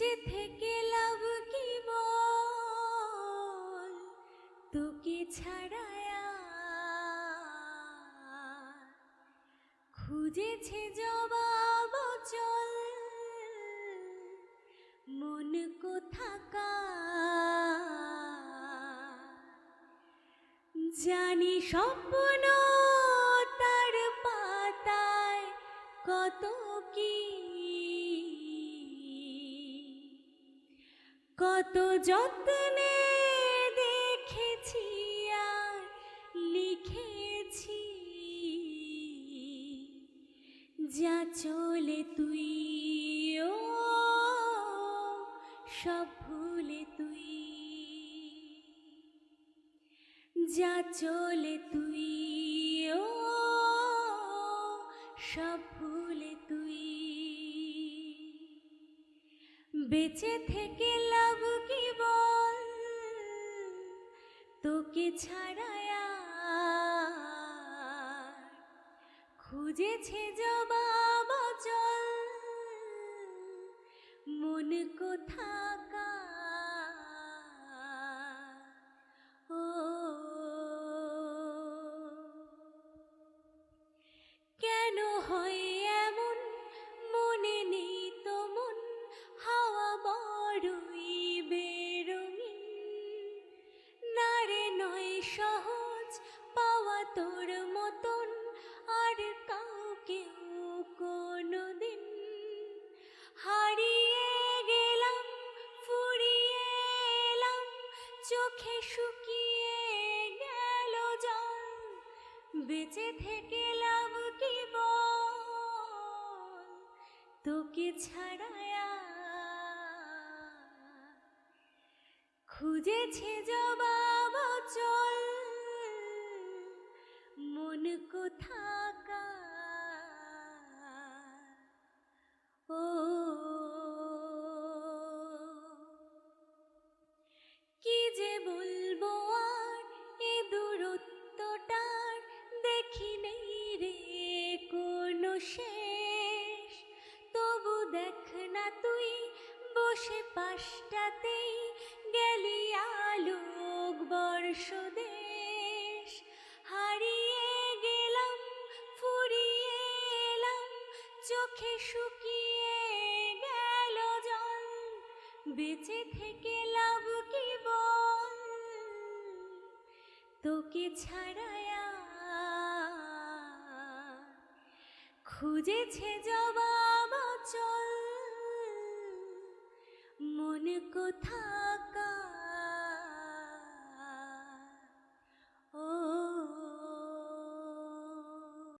বেঁচে থেকে লাভ কি বল? তোকে ছাড়ায়া খুঁজেছে জবাব চল মন কোথাকা জানি স্বপ্ন কত যত্নে দেখেছি আর লিখেছি। যা চলে তুই ও সব ভুলে তুই। যা চলে তুই ও সব বেঁচে থেকে লাভ কি বল? তোকে ছাড়ায়া খুঁজেছে জবাব চল মন কোথাকা সহজ পাওয়া তোর মতন আর কাউকেও কোনো দিন হারিয়ে গেলাম, ফুরিয়ে এলাম, চোখে শুকিয়ে গেল জল। বেঁচে থেকে লাভ কি বল? তোকে ছাড়ায়া খুঁজেছে জবাব দেখ না তুই, বসে পাশটাতেই গেলি আলোক বর্ষ দেশ। হারিয়ে গেলাম, ফুরিয়ে এলাম, চোখে শুকিয়ে গেল জল। বেঁচে থেকে লাভ কি বল? তোকে ছাড়ায়া খুঁজেছে জবাব চল মন কোথা